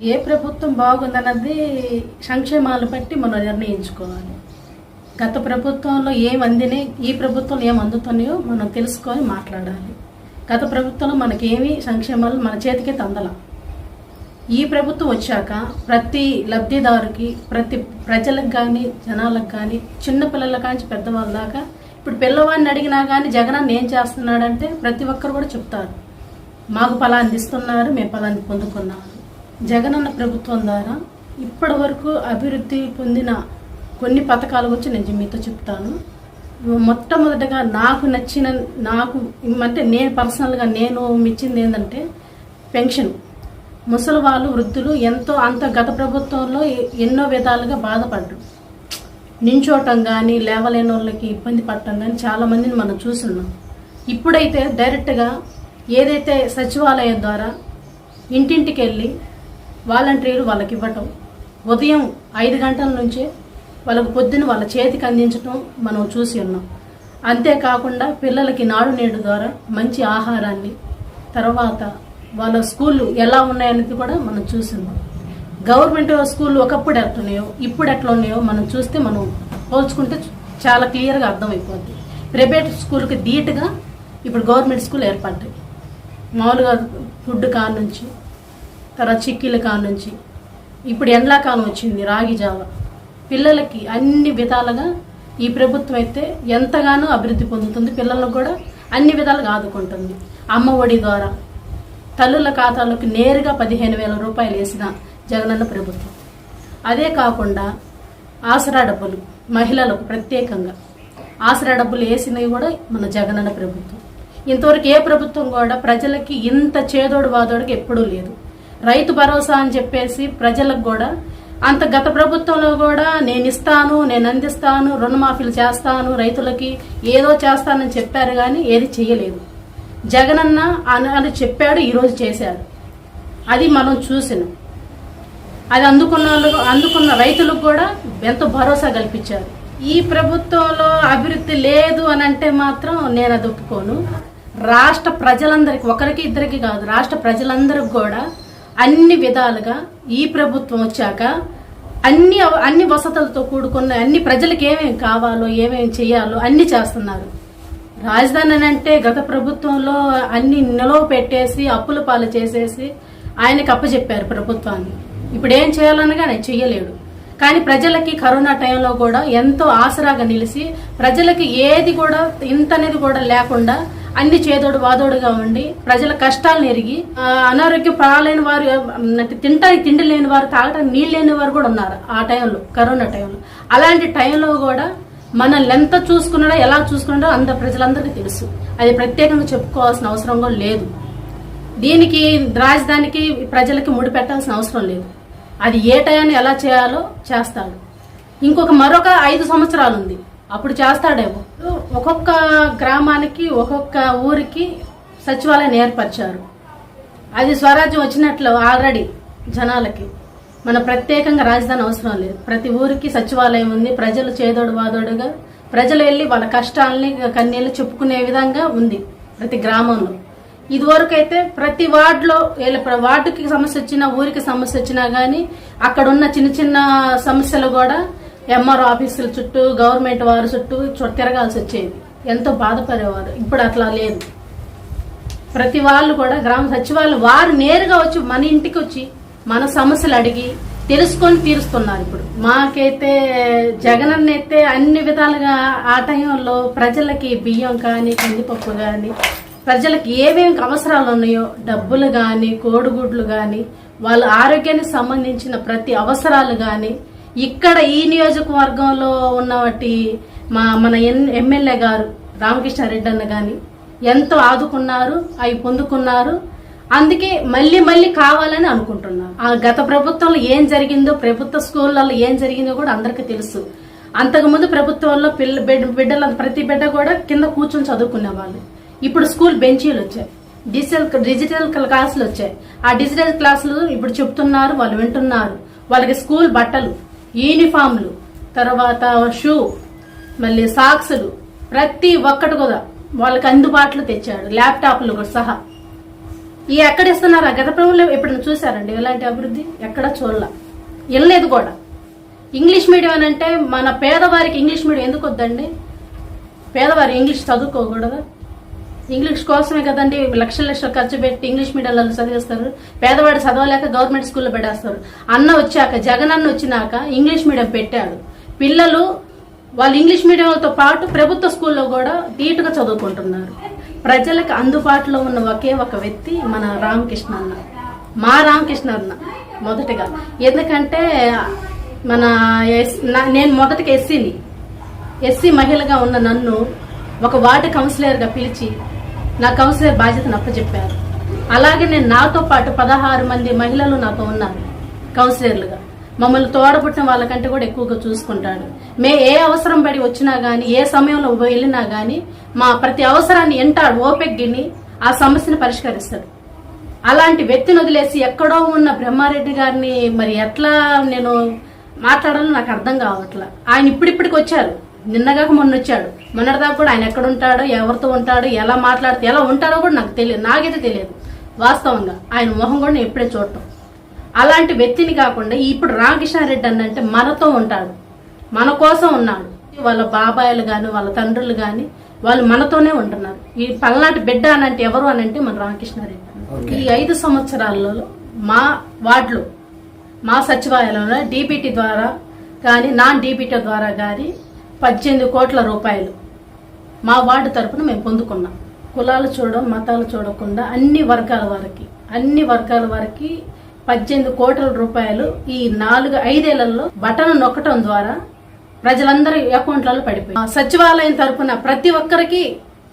ఏ ప్రభుత్వం బాగుందన్నది సంక్షేమాలు బట్టి మనం నిర్ణయించుకోవాలి. గత ప్రభుత్వంలో ఏం అందినాయి ఈ ప్రభుత్వంలో ఏం అందుతున్నాయో మనం తెలుసుకొని మాట్లాడాలి. గత ప్రభుత్వంలో మనకేమి సంక్షేమాలు మన చేతికి అందల. ఈ ప్రభుత్వం వచ్చాక ప్రతి లబ్ధిదారుకి ప్రతి ప్రజలకు కానీ జనాలకు కానీ చిన్నపిల్లల కానీ పెద్దవాళ్ళ దాకా ఇప్పుడు పిల్లవాడిని అడిగినా కానీ జగనన్న ఏం చేస్తున్నాడంటే ప్రతి ఒక్కరు కూడా చెప్తారు. మాకు ఫలాన్ని ఇస్తున్నారు మేము ఫలాన్ని పొందుకున్నాము జగనన్న ప్రభుత్వం ద్వారా ఇప్పటి వరకు అభివృద్ధి పొందిన కొన్ని పథకాల గురించి నేను మీతో చెప్తాను. మొట్టమొదటగా నాకు నచ్చిన నాకు అంటే నేను పర్సనల్గా నేను మెచ్చింది ఏంటంటే పెన్షన్. ముసలి వాళ్ళు వృద్ధులు ఎంతో అంత గత ప్రభుత్వంలో ఎన్నో విధాలుగా బాధపడ్డారు. నించోటం కానీ లేవలేని వాళ్ళకి ఇబ్బంది పడటం కానీ చాలామందిని మనం చూస్తున్నాం. ఇప్పుడైతే డైరెక్ట్గా ఏదైతే సచివాలయం ద్వారా ఇంటింటికి వెళ్ళి వాలంటీర్లు వాళ్ళకి ఇవ్వటం. ఉదయం ఐదు గంటల నుంచే వాళ్ళకు పొద్దున వాళ్ళ చేతికి అందించటం మనం చూసి ఉన్నాం. అంతేకాకుండా పిల్లలకి నాడు నేడు ద్వారా మంచి ఆహారాన్ని తర్వాత వాళ్ళ స్కూళ్ళు ఎలా ఉన్నాయనేది కూడా మనం చూసిందాం గవర్నమెంట్ స్కూల్ ఒకప్పుడు ఎట్లున్నాయో ఇప్పుడు ఎట్లా ఉన్నాయో మనం చూస్తే మనం పోల్చుకుంటే చాలా క్లియర్గా అర్థమైపోద్ది. ప్రైవేట్ స్కూల్కి ధీటుగా ఇప్పుడు గవర్నమెంట్ స్కూల్ ఏర్పడ్డాయి. మామూలుగా ఫుడ్ కాడ నుంచి తర్వాత చిక్కీల కాడ నుంచి ఇప్పుడు ఎండాకాలం వచ్చింది రాగి జావ. పిల్లలకి అన్ని విధాలుగా ఈ ప్రభుత్వం అయితే ఎంతగానో అభివృద్ధి పొందుతుంది. పిల్లలకు కూడా అన్ని విధాలుగా ఆదుకుంటుంది. అమ్మ ఒడి ద్వారా తల్లుల ఖాతాలోకి నేరుగా పదిహేను వేల రూపాయలు వేసిన జగనన్న ప్రభుత్వం. అదే కాకుండా ఆసరా డబ్బులు మహిళలకు ప్రత్యేకంగా. ఆసరా డబ్బులు వేసినవి కూడా మన జగనన్న ప్రభుత్వం. ఇంతవరకు ఏ ప్రభుత్వం కూడా ప్రజలకి ఇంత చేదోడు బాదోడికి ఎప్పుడూ లేదు. రైతు భరోసా అని చెప్పేసి ప్రజలకు కూడా అంత గత ప్రభుత్వంలో కూడా నేను ఇస్తాను నేను అందిస్తాను రుణమాఫీలు చేస్తాను రైతులకి ఏదో చేస్తానని చెప్పారు కానీ ఏది చేయలేదు. జగనన్న అని అని చెప్పాడు ఈరోజు చేశాడు అది మనం చూసినాం. అది అందుకున్న వాళ్ళు అందుకున్న రైతులకు కూడా ఎంతో భరోసా కల్పించారు. ఈ ప్రభుత్వంలో అభివృద్ధి లేదు అని అంటే మాత్రం నేను అది ఒప్పుకోను. రాష్ట్ర ప్రజలందరికీ ఒకరికి ఇద్దరికి కాదు రాష్ట్ర ప్రజలందరికి కూడా అన్ని విధాలుగా ఈ ప్రభుత్వం వచ్చాక అన్ని అన్ని వసతులతో కూడుకున్న అన్ని ప్రజలకు ఏమేమి కావాలో ఏమేమి చేయాలో అన్ని చేస్తున్నారు. రాజధాని అంటే గత ప్రభుత్వంలో అన్ని నిలవ పెట్టేసి అప్పుల పాలు చేసేసి ఆయనకి అప్పచెప్పారు ప్రభుత్వాన్ని. ఇప్పుడు ఏం చేయాలనగా ఆయన చెయ్యలేడు. కానీ ప్రజలకి కరోనా టైంలో కూడా ఎంతో ఆసరాగా నిలిచి ప్రజలకి ఏది కూడా ఇంత అనేది కూడా లేకుండా అన్ని చేదోడు వాదోడుగా ఉండి ప్రజల కష్టాలను ఎరిగి అనారోగ్య అనారోగ్యం పాలైన వారు అంటే తింటానికి తిండి లేని వారు తాగడానికి నీళ్ళు లేని వారు కూడా ఉన్నారు ఆ టైంలో కరోనా టైంలో. అలాంటి టైంలో కూడా మనల్ని ఎంత చూసుకున్నాడో ఎలా చూసుకున్నాడో అంత ప్రజలందరికీ తెలుసు. అది ప్రత్యేకంగా చెప్పుకోవాల్సిన అవసరం కూడా లేదు. దీనికి రాజధానికి ప్రజలకి ముడిపెట్టాల్సిన అవసరం లేదు. అది ఏ టయాన్ని ఎలా చేయాలో చేస్తాడు. ఇంకొక మరొక ఐదు సంవత్సరాలు ఉంది. అప్పుడు చేస్తాడేమో. ఒక్కొక్క గ్రామానికి ఒక్కొక్క ఊరికి సచివాలయం ఏర్పరిచారు. అది స్వరాజ్యం వచ్చినట్లు ఆల్రెడీ జనాలకి. మన ప్రత్యేకంగా రాజధాని అవసరం లేదు. ప్రతి ఊరికి సచివాలయం ఉంది. ప్రజలు చేదోడు వాదోడుగా ప్రజలు వెళ్ళి వాళ్ళ కష్టాలని కన్నీళ్ళు చెప్పుకునే విధంగా ఉంది ప్రతి గ్రామంలో. ఇదివరకు అయితే ప్రతి వార్డులో ప్ర- వార్డుకి సమస్య వచ్చినా ఊరికి సమస్య వచ్చినా కానీ అక్కడ ఉన్న చిన్న చిన్న సమస్యలు కూడా ఎంఆర్ఓ ఆఫీసుల చుట్టూ గవర్నమెంట్ వారి చుట్టూ తిరగాల్సి వచ్చేది. ఎంతో బాధపడేవారు. ఇప్పుడు అట్లా లేదు. ప్రతి వాళ్ళు కూడా గ్రామ సచివాలయం వారు నేరుగా వచ్చి మన ఇంటికి వచ్చి మన సమస్యలు అడిగి తెలుసుకొని తీరుస్తున్నారు ఇప్పుడు. మాకైతే జగన్ అయితే అన్ని విధాలుగా ఆ టైంలో ప్రజలకి బియ్యం కానీ కందిపప్పు కానీ ప్రజలకు ఏమేమి అవసరాలు ఉన్నాయో డబ్బులు కానీ కోడిగుడ్లు కానీ వాళ్ళ ఆరోగ్యానికి సంబంధించిన ప్రతి అవసరాలు కానీ ఇక్కడ ఈ నియోజకవర్గంలో ఉన్నవాటి మా మన ఎన్ ఎమ్మెల్యే గారు రామకృష్ణారెడ్డి అన్న కానీ ఎంతో ఆదుకున్నారు అవి పొందుకున్నారు. అందుకే మళ్ళీ మళ్ళీ కావాలని అనుకుంటున్నారు ఆ గత ప్రభుత్వంలో ఏం జరిగిందో ప్రభుత్వ స్కూళ్ళల్లో ఏం జరిగిందో కూడా అందరికీ తెలుసు. అంతకుముందు ప్రభుత్వంలో పిల్ల బిడ్డ బిడ్డల ప్రతి బిడ్డ కూడా కింద కూర్చొని చదువుకునే వాళ్ళు. ఇప్పుడు స్కూల్ బెంచీలు వచ్చాయి. డిజిటల్ డిజిటల్ క్లాసులు వచ్చాయి. ఆ డిజిటల్ క్లాసులు ఇప్పుడు చెప్తున్నారు వాళ్ళు వింటున్నారు. వాళ్ళకి స్కూల్ బట్టలు యూనిఫామ్లు తర్వాత షూ మళ్ళీ సాక్సులు ప్రతి ఒక్కటి కూడా వాళ్ళకి అందుబాటులో తెచ్చాడు ల్యాప్టాప్లు కూడా సహా. ఈ ఎక్కడ ఇస్తున్నారు? గత ప్రభుత్వం ఎప్పుడైనా చూసారండి ఇలాంటి అభివృద్ధి ఎక్కడ చూడలా. వెళ్ళలేదు కూడా. ఇంగ్లీష్ మీడియం అని అంటే మన పేదవారికి ఇంగ్లీష్ మీడియం ఎందుకు వద్దండి? పేదవారు ఇంగ్లీష్ చదువుకోకూడదు? ఇంగ్లీష్ కోసమే కదండి లక్షల లక్షలు ఖర్చు పెట్టి ఇంగ్లీష్ మీడియంలో చదివిస్తారు. పేదవాడు చదవలేక గవర్నమెంట్ స్కూల్లో పెట్టేస్తారు అన్న వచ్చాక జగన్ అన్న వచ్చినాక ఇంగ్లీష్ మీడియం పెట్టాడు. పిల్లలు వాళ్ళు ఇంగ్లీష్ మీడియంతో పాటు ప్రభుత్వ స్కూల్లో కూడా ధీటుగా చదువుకుంటున్నారు. ప్రజలకు అందుబాటులో ఉన్న ఒకే ఒక వ్యక్తి మన రామకృష్ణ అన్న. మా రామకృష్ణ అన్న మొదటగా. ఎందుకంటే మన ఎస్- నా- నేను మొదటికి ఎస్సీని. ఎస్సీ మహిళగా ఉన్న నన్ను ఒక వార్డు కౌన్సిలర్గా పిలిచి నా కౌన్సిలర్ బాధ్యతను అప్పచెప్పారు అలాగే నేను నాతో పాటు పదహారు మంది మహిళలు నాతో ఉన్నారు కౌన్సిలర్లుగా. మమ్మల్ని తోడబుట్టిన వాళ్ళకంటే కూడా ఎక్కువగా చూసుకుంటాడు. మే ఏ అవసరం పడి వచ్చినా గానీ ఏ సమయంలో వెళ్ళినా గానీ మా ప్రతి అవసరాన్ని ఎంటాడు ఓపెగ్గిని ఆ సమస్యను పరిష్కరిస్తాడు. అలాంటి వ్యక్తిని వదిలేసి ఎక్కడో ఉన్న బ్రహ్మారెడ్డి గారిని మరి ఎట్లా నేను మాట్లాడాలో నాకు అర్థం కావట్లా. ఆయన ఇప్పుడిప్పటికి వచ్చారు. నిన్నగాక మొన్న వచ్చాడు మొన్నటిదాకా కూడా ఆయన ఎక్కడ ఉంటాడో ఎవరితో ఉంటాడో ఎలా మాట్లాడితే ఎలా ఉంటాడో కూడా నాకు తెలియదు. నాకైతే తెలియదు. వాస్తవంగా ఆయన మొహం కూడా నేను ఎప్పుడే చూడటం. అలాంటి వ్యక్తిని కాకుండా ఇప్పుడు రామకృష్ణారెడ్డి అంటే మనతో ఉంటాడు. మన కోసం ఉన్నాడు. వాళ్ళ బాబాయిలు గాని వాళ్ళ తండ్రులు గాని వాళ్ళు మనతోనే ఉంటున్నారు. ఈ పల్నాటి బిడ్డ అనంటే ఎవరు అనంటే మన రామకృష్ణారెడ్డి. ఈ ఐదు సంవత్సరాలలో మా వార్డులో మా సచివాలయంలో డీబీటీ ద్వారా కానీ నాన్ డీబీటీ ద్వారా కానీ పద్దెనిమిది కోట్ల రూపాయలు మా వార్డు తరపున మేము పొందుకున్నాం. కులాలు చూడడం మతాలు చూడకుండా అన్ని వర్గాల వారికి అన్ని వర్గాల వారికి పద్దెనిమిది కోట్ల రూపాయలు ఈ నాలుగు ఐదేళ్ళలో బటన్ నొక్కటం ద్వారా ప్రజలందరి అకౌంట్లలో పడిపోయి సచివాలయం తరపున ప్రతి ఒక్కరికి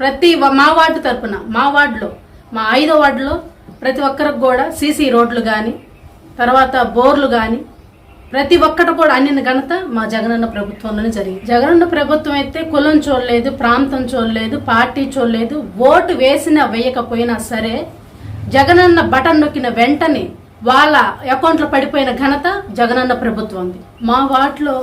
ప్రతి మా వార్డు తరపున మా వార్డులో మా ఐదో వార్డులో ప్రతి ఒక్కరికి కూడా సీసీ రోడ్లు కానీ తర్వాత బోర్లు కానీ ప్రతి ఒక్కటి కూడా అన్ని ఘనత మా జగనన్న ప్రభుత్వంలోనే జరిగింది. జగనన్న ప్రభుత్వం అయితే కులం చూడలేదు ప్రాంతం చూడలేదు పార్టీ చూడలేదు ఓటు వేసినా వేయకపోయినా సరే జగనన్న బటన్ నొక్కిన వెంటనే వాళ్ళ అకౌంట్లో పడిపోయిన ఘనత జగనన్న ప్రభుత్వంది. మా వాటిలో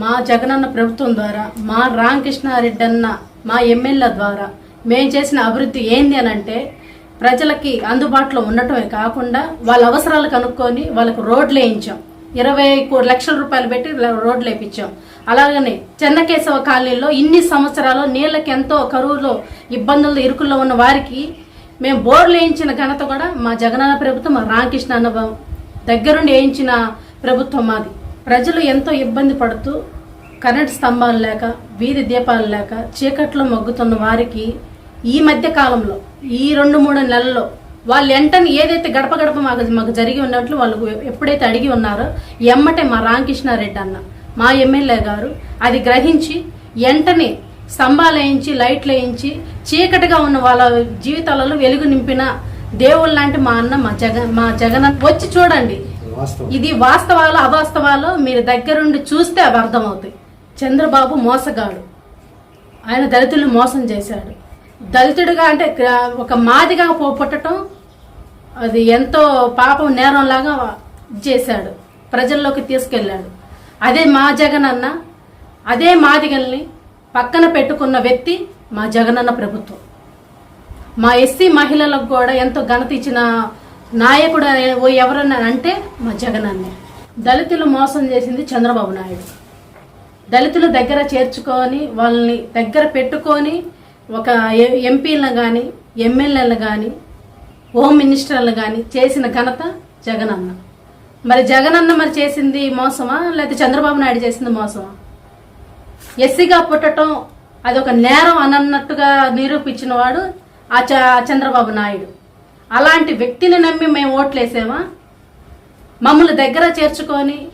మా జగనన్న ప్రభుత్వం ద్వారా మా రామకృష్ణారెడ్డి అన్న మా ఎమ్మెల్యే ద్వారా మేము చేసిన అభివృద్ధి ఏంది అని అంటే ప్రజలకి అందుబాటులో ఉండటమే కాకుండా వాళ్ళ అవసరాలు కనుక్కొని వాళ్ళకు రోడ్లు వేయించాం. ఇరవై లక్షల రూపాయలు పెట్టి రోడ్లు వేయించాం అలాగనే చెన్నకేశవ కాలనీలో ఇన్ని సంవత్సరాలు నీళ్ళకి ఎంతో కరువులో ఇబ్బందులు ఇరుకుల్లో ఉన్న వారికి మేము బోర్లు వేయించిన ఘనత కూడా మా జగనన్న ప్రభుత్వం మా రామకృష్ణ అనుభవం దగ్గరుండి వేయించిన ప్రభుత్వం మాది. ప్రజలు ఎంతో ఇబ్బంది పడుతూ కరెంట్ స్తంభాలు లేక వీధి దీపాలు లేక చీకట్లో మొగ్గుతున్న వారికి ఈ మధ్య కాలంలో ఈ రెండు మూడు నెలల్లో వాళ్ళు వెంటనే ఏదైతే గడప గడప మాకు మాకు జరిగి ఉన్నట్లు వాళ్ళు ఎప్పుడైతే అడిగి ఉన్నారో ఎమ్మటే మా రామకృష్ణారెడ్డి అన్న మా ఎమ్మెల్యే గారు అది గ్రహించి వెంటనే స్తంభాలు వేయించి లైట్లు వేయించి చీకటిగా ఉన్న వాళ్ళ జీవితాలలో వెలుగు నింపిన దేవుళ్ళ లాంటి మా అన్న మా జగన్ మా జగన్ వచ్చి చూడండి. ఇది వాస్తవాలు అవాస్తవాలు మీరు దగ్గరుండి చూస్తే అవి అర్థమవుతాయి. చంద్రబాబు మోసగాడు. ఆయన దళితుల్ని మోసం చేశాడు. దళితుడిగా అంటే ఒక మాదిగా పుట్టడం అది ఎంతో పాపం నేరంలాగా చేశాడు. ప్రజల్లోకి తీసుకెళ్ళాడు. అదే మా జగనన్న అదే మాదిగల్ని పక్కన పెట్టుకున్న వ్యక్తి మా జగనన్న ప్రభుత్వం. మా ఎస్సీ మహిళలకు కూడా ఎంతో ఘనత ఇచ్చిన నాయకుడు ఓ ఎవరన్నా అంటే మా జగనన్నే దళితులు మోసం చేసింది చంద్రబాబు నాయుడు. దళితుల దగ్గర చేర్చుకొని వాళ్ళని దగ్గర పెట్టుకొని ఒక ఎంపీలను కానీ ఎమ్మెల్యేలను కానీ హోమ్ మినిస్టర్లు కానీ చేసిన ఘనత జగనన్న. మరి జగనన్న మరి చేసింది మోసమా? లేకపోతే చంద్రబాబు నాయుడు చేసింది మోసమా? ఎస్సీగా పుట్టడం అది ఒక నేరం అనన్నట్టుగా నిరూపించిన వాడు ఆ చ- చంద్రబాబు నాయుడు. అలాంటి వ్యక్తిని నమ్మి మేము ఓట్లేసామా? మమ్మల్ని దగ్గర చేర్చుకొని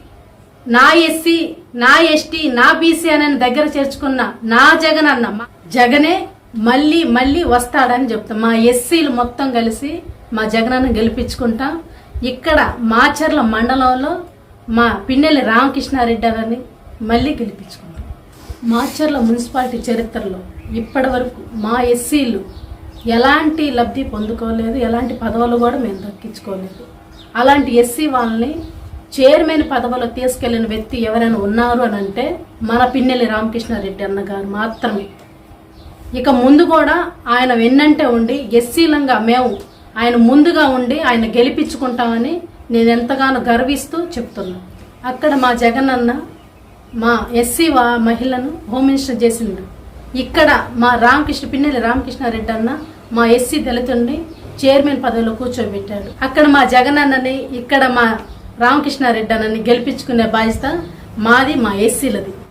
నా ఎస్సీ నా ఎస్టీ నా బీసీ అని దగ్గర చేర్చుకున్న నా జగన్ అన్న జగనే మళ్ళీ మళ్ళీ వస్తాడని చెప్తాం. మా ఎస్సీలు మొత్తం కలిసి మా జగనన్న గెలిపించుకుంటాం. ఇక్కడ మాచర్ల మండలంలో మా పిన్నెల్లి రామకృష్ణారెడ్డి అని మళ్ళీ గెలిపించుకుంటాం. మాచర్ల మున్సిపాలిటీ చరిత్రలో ఇప్పటి వరకు మా ఎస్సీలు ఎలాంటి లబ్ధి పొందుకోలేదు ఎలాంటి పదవులు కూడా మేము దక్కించుకోలేదు. అలాంటి ఎస్సీ వాళ్ళని చైర్మన్ పదవిలో తీసుకెళ్ళిన వ్యక్తి ఎవరైనా ఉన్నారు అని అంటే మన పిన్నెల్లి రామకృష్ణారెడ్డి అన్న గారు మాత్రమే. ఇక ముందు కూడా ఆయన వెన్నంటే ఉండి ఎస్సీలంగా మేము ఆయన ముందుగా ఉండి ఆయన గెలిపించుకుంటామని నేను ఎంతగానో గర్విస్తూ చెప్తున్నా. అక్కడ మా జగనన్న మా ఎస్సీ వా మహిళను హోమ్ మినిస్టర్ చేసిండు. ఇక్కడ మా రామకృష్ణ పిన్నెల్లి రామకృష్ణారెడ్డి అన్న మా ఎస్సీ దళితుడిని చైర్మన్ పదవిలో కూర్చోబెట్టాడు. అక్కడ మా జగనన్నని ఇక్కడ మా రామకృష్ణారెడ్డి అన్నని గెలిపించుకునే బాధ్యత మాది మా ఎస్సీలది.